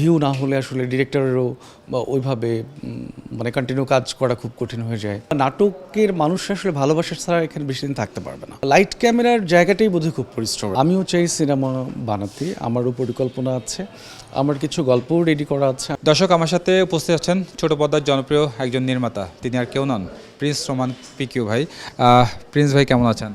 View না হলে আসলে ডিরেক্টরেরও ওইভাবে মানে কন্টিনিউ কাজ করা খুব কঠিন হয়ে যায়। নাটকের মানুষ আসলে ভালোবাসা ছাড়া এখানে বেশি দিন থাকতে পারবে না। লাইট ক্যামেরার জায়গাটাই বোধহয় খুব পরিশ্রম। আমিও চাই সিনেমা বানাতে আমারও পরিকল্পনা আছে আমার কিছু গল্পও রেডি করা আছে। দর্শক আমার সাথে উপস্থিত আছেন ছোট পর্দার জনপ্রিয় একজন নির্মাতা। তিনি আর কেউ নন প্রিন্স রোমান পিকিউ ভাই। প্রিন্স ভাই কেমন আছেন?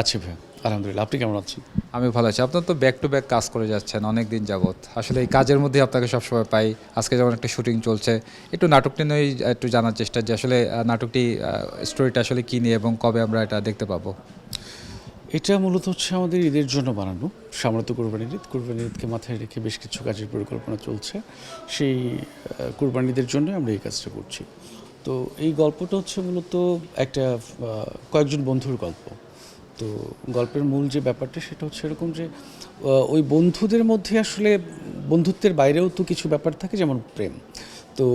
আছি ভাই। আলহামদুলিল্লাহ আপনি কেমন আছেন? আমি ভালো আছি। আপনার তো ব্যাক টু ব্যাক কাজ করে যাচ্ছেন অনেক দিন যাবৎ। আসলে এই কাজের মধ্যে আপনাকে সবসময় পাই। আজকে যেমন একটা শুটিং চলছে একটু নাটকটি নিয়ে একটু জানার চেষ্টা যে আসলে নাটকটি স্টোরিটা আসলে কী নিয়ে এবং কবে আমরা এটা দেখতে পাবো? এটা মূলত হচ্ছে আমাদের ঈদের জন্য বানানো। সামর্থ্য কোরবানির ঈদ। কোরবানির ঈদকে মাথায় রেখে বেশ কিছু কাজের পরিকল্পনা চলছে। সেই কোরবানিদের জন্য আমরা এই কাজটা করছি। তো এই গল্পটা হচ্ছে মূলত একটা কয়েকজন বন্ধুর গল্প। তো গল্পের মূল যে ব্যাপারটা সেটা হচ্ছে এরকম যে ওই বন্ধুদের মধ্যে আসলে বন্ধুত্বের বাইরেও তো কিছু ব্যাপার থাকে, যেমন প্রেম। তো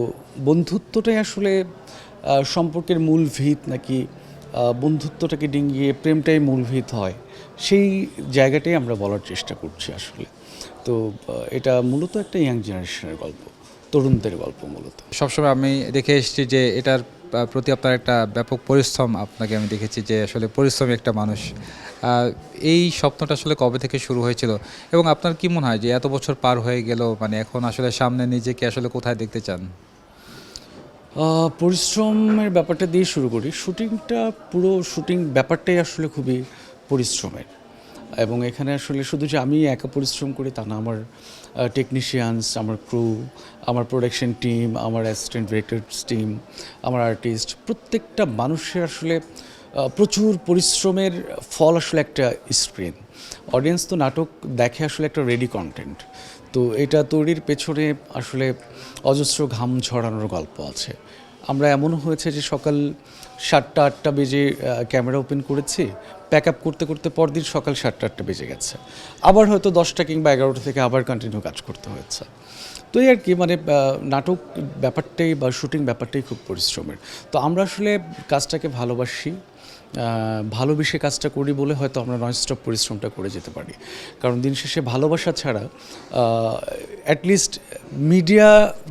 বন্ধুত্বটাই আসলে সম্পর্কের মূল ভিত নাকি বন্ধুত্বটাকে ডিঙ্গিয়ে প্রেমটাই মূল ভিত হয়, সেই জায়গাটাই আমরা বলার চেষ্টা করছি আসলে। তো এটা মূলত একটা ইয়াং জেনারেশনের গল্প, তরুণদের গল্প মূলত। সবসময় আমি দেখে এসেছি যে এটার প্রতি আপনার একটা ব্যাপক পরিশ্রম আপনাকে আমি দেখেছি যে আসলে পরিশ্রমী একটা মানুষ। এই স্বপ্নটা আসলে কবে থেকে শুরু হয়েছিল? এবং আপনার কি মনে হয় যে এত বছর পার হয়ে গেল মানে এখন আসলে সামনে নিজেকে আসলে কোথায় দেখতে চান? পরিশ্রমের ব্যাপারটা দিয়ে শুরু করি। শুটিংটা, পুরো শুটিং ব্যাপারটাই আসলে খুবই পরিশ্রমের। এবং এখানে আসলে শুধু যে আমি একা পরিশ্রম করি তা না, আমার টেকনিশিয়ানস আমার ক্রু আমার প্রোডাকশন টিম আমার অ্যাসিস্ট্যান্ট ডিরেক্টরস টিম আমার আর্টিস্ট প্রত্যেকটা মানুষের আসলে প্রচুর পরিশ্রমের ফল আসলে একটা স্ক্রিন অডিয়েন্স তো নাটক দেখে আসলে একটা রেডি কন্টেন্ট তো এটা তৈরির পেছনে আসলে অজস্র ঘাম ঝরানোর গল্প আছে। আমরা এমন হয়েছে যে সকাল সাতটা, আটটা বেজে ক্যামেরা ওপেন করেছি প্যাক আপ করতে করতে পরদিন সকাল সাতটা আটটা বেজে গেছে। আবার হয়তো দশটা কিংবা এগারোটা থেকে আবার কন্টিনিউ কাজ করতে হয়েছে। তো এই আর কি মানে নাটক ব্যাপারটাই বা শুটিং ব্যাপারটাই খুব পরিশ্রমের। তো আমরা আসলে কাজটাকে ভালোবাসি ভালোবেসে কাজটা করি বলে হয়তো আমরা নন স্টপ পরিশ্রমটা করে যেতে পারি। কারণ দিন শেষে ভালোবাসা ছাড়া অ্যাটলিস্ট মিডিয়া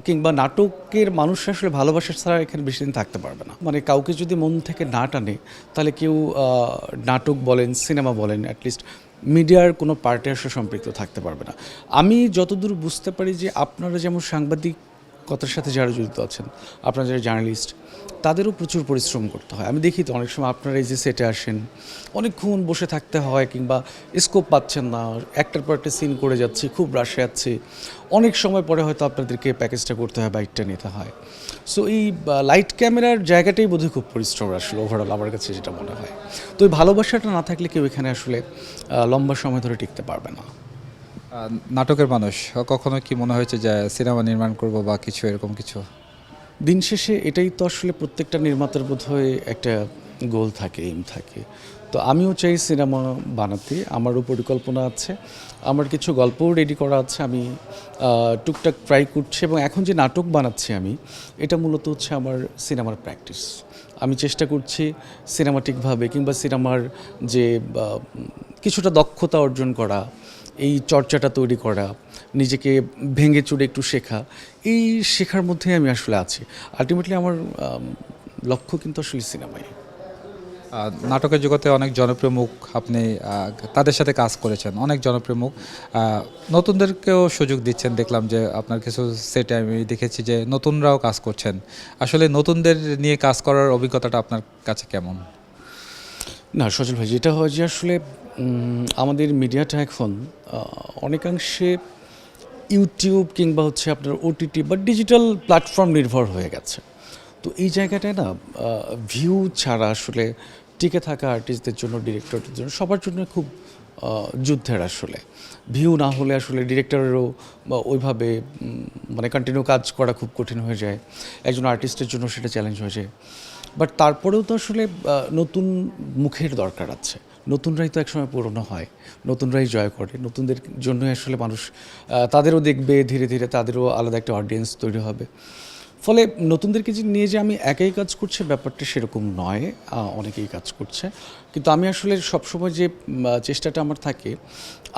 কিংবা নাটকের মানুষ আসলে ভালোবাসা ছাড়া এখানে বেশি দিন থাকতে পারবে না। মানে কাউকে যদি মন থেকে না টানে, তাহলে কেউ নাটক বলেন, সিনেমা বলেন অ্যাটলিস্ট মিডিয়ার কোনো পার্টি আসলে সম্পৃক্ত থাকতে পারবে না। আমি যতদূর বুঝতে পারি যে আপনারা যেমন সাংবাদিকতার সাথে যারা জড়িত আছেন, আপনারা যারা জার্নালিস্ট, তাদেরও প্রচুর পরিশ্রম করতে হয়। আমি দেখি তো অনেক সময় আপনারা এই যে সেটে আসেন, অনেকক্ষণ বসে থাকতে হয় কিংবা স্কোপ পাচ্ছেন না, একটার পর একটা সিন করে যাচ্ছে, খুব রাশে যাচ্ছে অনেক সময় পরে হয়তো আপনাদেরকে প্যাকেজটা করতে হয় বাইকটা নিতে হয়। সো এই লাইট ক্যামেরার জায়গাটাই বোধহয় খুব পরিশ্রম আসলে ওভারঅল আমার কাছে যেটা মনে হয়। তো এই ভালোবাসাটা না থাকলে কেউ এখানে আসলে লম্বা সময় ধরে টিকতে পারবে না। নাটকের মানুষ কখনো কি মনে হয়েছে যে সিনেমা নির্মাণ করব বা কিছু এরকম কিছু? দিন শেষে এটাই তো আসলে প্রত্যেকটা নির্মাতার বোধহয় একটা গোল থাকে এম থাকে। তো আমিও চাই সিনেমা বানাতে আমারও পরিকল্পনা আছে। আমার কিছু গল্পও রেডি করা আছে, আমি টুকটাক ট্রাই করছি এবং এখন যে নাটক বানাচ্ছি আমি, এটা মূলত হচ্ছে আমার সিনেমার প্র্যাকটিস আমি চেষ্টা করছি সিনেমাটিকভাবে কিংবা সিনেমার যে কিছুটা দক্ষতা অর্জন করা এই চর্চাটা তৈরি করা, নিজেকে ভেঙে চুরে একটু শেখা, এই শেখার মধ্যেই আমি আসলে আছি। আলটিমেটলি আমার লক্ষ্য কিন্তু আসলে সিনেমায় নাটকের জগতে অনেক জনপ্রিয় মুখ আপনি তাদের সাথে কাজ করেছেন, অনেক জনপ্রিয় মুখ। নতুনদেরকেও সুযোগ দিচ্ছেন, দেখলাম যে আপনার কিছু সেটে আমি দেখেছি যে নতুনরাও কাজ করছেন। আসলে নতুনদের নিয়ে কাজ করার অভিজ্ঞতাটা আপনার কাছে কেমন? না, সজল ভাই, যেটা হয় যে আসলে আমাদের মিডিয়াটা এখন অনেকাংশে ইউটিউব কিংবা হচ্ছে আপনার ওটিটি বা ডিজিটাল প্ল্যাটফর্ম নির্ভর হয়ে গেছে। তো এই জায়গাটায় না ভিউ ছাড়া আসলে টিকে থাকা আর্টিস্টদের জন্য ডিরেক্টরদের জন্য সবার জন্য খুব যুদ্ধের আসলে। ভিউ না হলে আসলে ডিরেক্টরেরও বা ওইভাবে মানে কন্টিনিউ কাজ করা খুব কঠিন হয়ে যায়। একজন আর্টিস্টের জন্য সেটা চ্যালেঞ্জ হয়ে যায়। বাট তারপরেও তো আসলে নতুন মুখের দরকার আছে। নতুনরাই তো একসময় পুরনো হয়, নতুনরাই জয় করে। নতুনদের জন্যই আসলে মানুষ তাদেরও দেখবে, ধীরে ধীরে তাদেরও আলাদা একটা অডিয়েন্স তৈরি হবে। ফলে নতুনদেরকে যে নিয়ে যে আমি একাই কাজ করছি, ব্যাপারটা সেরকম নয় অনেকেই কাজ করছে। কিন্তু আমি আসলে সবসময় যে চেষ্টাটা আমার থাকে,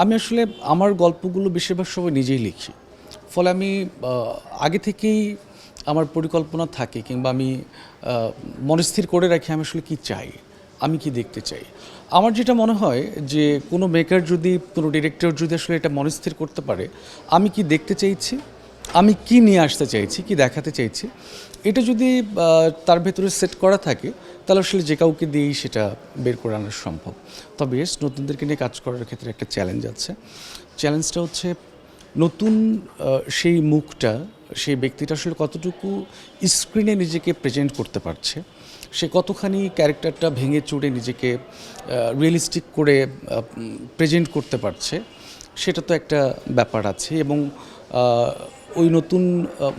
আমি আসলে আমার গল্পগুলো বেশিরভাগ সময় নিজেই লিখি। ফলে আমি আগে থেকেই আমার পরিকল্পনা থাকে কিংবা আমি মনস্থির করে রাখি আমি আসলে কি চাই, আমি কি দেখতে চাই। আমার যেটা মনে হয় যে কোনো মেকার যদি, কোনো ডিরেক্টর যদি আসলে এটা মনস্থির করতে পারে, আমি কি দেখতে চাইছি, আমি কি নিয়ে আসতে চাইছি, কি দেখাতে চাইছি, এটা যদি তার ভেতরে সেট করা থাকে, তাহলে আসলে যে কাউকে দিয়েই সেটা বের করে আনা সম্ভব। তবে এস নতুনদেরকে নিয়ে কাজ করার ক্ষেত্রে একটা চ্যালেঞ্জ আছে। চ্যালেঞ্জটা হচ্ছে নতুন সেই মুখটা সেই ব্যক্তিটা আসলে কতটুকু স্ক্রিনে নিজেকে প্রেজেন্ট করতে পারছে, সে কতখানি ক্যারেক্টারটা ভেঙে চুড়ে নিজেকে রিয়েলিস্টিক করে প্রেজেন্ট করতে পারছে, সেটা তো একটা ব্যাপার আছে এবং ওই নতুন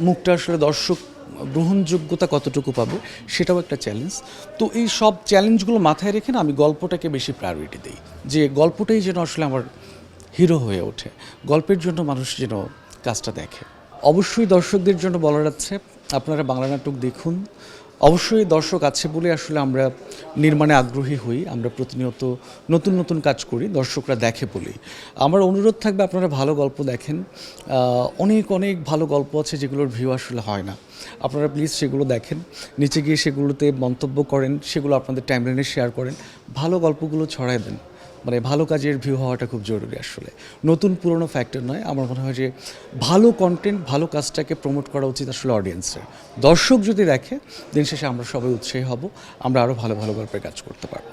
মুখটা আসলে দর্শক গ্রহণযোগ্যতা কতটুকু পাবে সেটাও একটা চ্যালেঞ্জ তো এই সব চ্যালেঞ্জগুলো মাথায় রেখে না আমি গল্পটাকে বেশি প্রায়োরিটি দিই, যে গল্পটাই যেন আসলে আমার হিরো হয়ে ওঠে, গল্পের জন্য মানুষ যেন কাজটা দেখে। অবশ্যই দর্শকদের জন্য বলার আছে আপনারা বাংলা নাটক দেখুন। অবশ্যই দর্শক আছে বলে আসলে আমরা নির্মাণে আগ্রহী হই, আমরা প্রতিনিয়ত নতুন নতুন কাজ করি, দর্শকরা দেখে বলেই আমার অনুরোধ থাকবে আপনারা ভালো গল্প দেখেন। অনেক অনেক ভালো গল্প আছে যেগুলোর ভিউ আসলে হয় না। আপনারা প্লিজ সেগুলো দেখেন। নিচে গিয়ে সেগুলোতে মন্তব্য করেন, সেগুলো আপনাদের টাইমলাইনে শেয়ার করেন। ভালো গল্পগুলো ছড়ায় দেন। মানে ভালো কাজের ভিউ হওয়াটা খুব জরুরি আসলে। নতুন, পুরনো ফ্যাক্টর নয়, আমার মনে হয় যে ভালো কন্টেন্ট ভালো কাজটাকে প্রমোট করা উচিত আসলে অডিয়েন্সের দর্শক যদি দেখে, দিন শেষে আমরা সবাই উৎসাহী হব, আমরা আরও ভালো ভালো গল্পের কাজ করতে পারব।